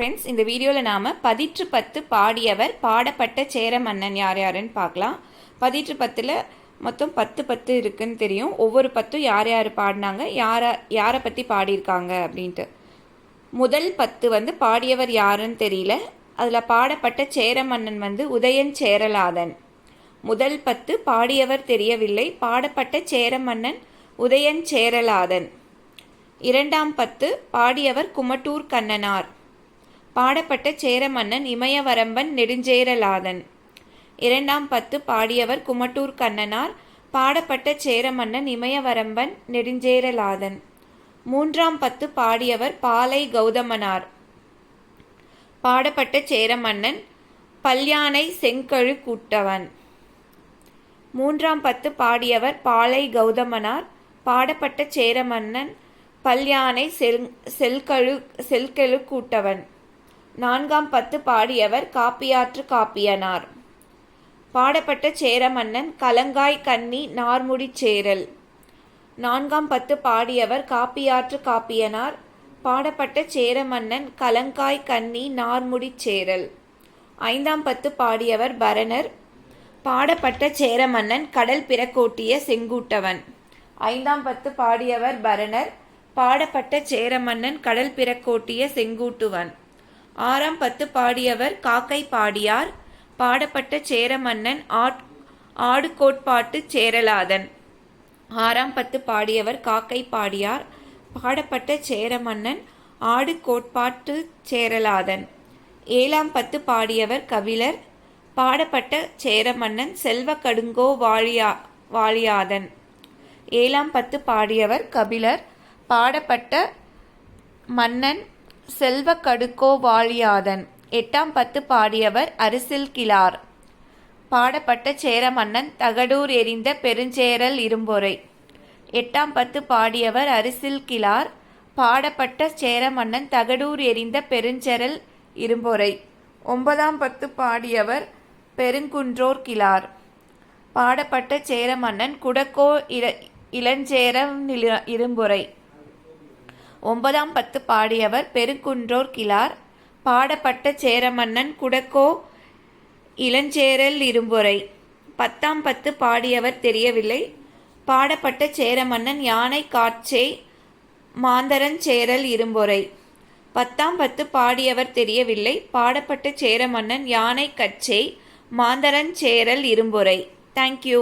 Friends இந்த வீடியோவில் நாம் பதிற்று பத்து பாடியவர் பாடப்பட்ட சேர மன்னன் யார் யாருன்னு பார்க்கலாம். பதிற்று பத்தில் மொத்தம் பத்து பத்து இருக்குன்னு தெரியும். ஒவ்வொரு பத்தும் யார் யார் பாடினாங்க யாரை யாரை பற்றி பாடியிருக்காங்க அப்படின்ட்டு. முதல் பத்து வந்து பாடியவர் யாருன்னு தெரியல. அதில் பாடப்பட்ட சேர மன்னன் வந்து உதயன் சேரலாதன். முதல் பத்து பாடியவர் தெரியவில்லை. பாடப்பட்ட சேர மன்னன் உதயன் சேரலாதன். இரண்டாம் பத்து பாடியவர் குமட்டூர் கண்ணனார். பாடப்பட்ட சேரமன்னன் இமயவரம்பன் நெடுஞ்சேரலாதன். இரண்டாம் பத்து பாடியவர் குமட்டூர் கண்ணனார். பாடப்பட்ட சேரமன்னன் இமயவரம்பன் நெடுஞ்சேரலாதன். மூன்றாம் பத்து பாடியவர் பாலை கௌதமனார். பாடப்பட்ட சேரமன்னன் பல்யானை செங்கழு கூட்டவன். மூன்றாம் பத்து பாடியவர் பாலை கௌதமனார். பாடப்பட்ட சேரமன்னன் பல்யானை செல் செல்கழு செல்கெழு கூட்டவன். நான்காம் பத்து பாடியவர் காப்பியாற்று காப்பியனார். பாடப்பட்ட சேரமன்னன் கலங்காய் கன்னி நார்முடி சேரல். நான்காம் பத்து பாடியவர் காப்பியாற்று காப்பியனார். பாடப்பட்ட சேரமன்னன் கலங்காய் கன்னி நார்முடி சேரல். ஐந்தாம் பத்து பாடியவர் பரணர். பாடப்பட்ட சேரமன்னன் கடல் பிறக்கோட்டிய செங்கூட்டவன். ஐந்தாம் பத்து பாடியவர் பரணர். பாடப்பட்ட சேரமன்னன் கடல் பிறக்கோட்டிய செங்கூட்டுவன். ஆறாம் பத்து பாடியவர் காக்கை பாடியார் பாடப்பட்ட சேரமன்னன் ஆட் ஆடுகோட்பாட்டு சேரலாதன். ஆறாம் பத்து பாடியவர் காக்கை பாடியார் பாடப்பட்ட சேரமன்னன் ஆடு கோட்பாட்டு சேரலாதன். ஏழாம் பத்து பாடியவர் கபிலர் பாடப்பட்ட சேரமன்னன் செல்வ கடுங்கோ வாழியா வாழியாதன். ஏழாம் பத்து பாடியவர் கபிலர் பாடப்பட்ட மன்னன் செல்வ கடுக்கோ வாழியாதன். எட்டாம் பத்து பாடியவர் அரிசில் கிளார் பாடப்பட்ட சேரமன்னன் தகடூர் எரிந்த பெருஞ்சேரல் இரும்பொறை. எட்டாம் பத்து பாடியவர் அரிசில் கிளார் பாடப்பட்ட சேரமன்னன் தகடூர் எரிந்த பெருஞ்செரல் இரும்பொறை. ஒன்பதாம் பத்து பாடியவர் பெருங்குன்றோர் கிளார் பாடப்பட்ட சேரமன்னன் குடக்கோ இள இளஞ்சேரம் இரும்புரை ஒன்பதாம் பத்து பாடியவர் பெருங்குன்றோர் கிளார். பாடப்பட்ட சேரமன்னன் குடக்கோ இளஞ்சேரல் இரும்புரை பத்தாம் பத்து பாடியவர் தெரியவில்லை. பாடப்பட்ட சேரமன்னன் யானை காட்சே மாந்தரஞ்சேரல் இரும்பொறை. பத்தாம் பத்து பாடியவர் தெரியவில்லை. பாடப்பட்ட சேரமன்னன் யானை கச்சே மாந்தரஞ்சேரல் இரும்பொறை. தேங்க்யூ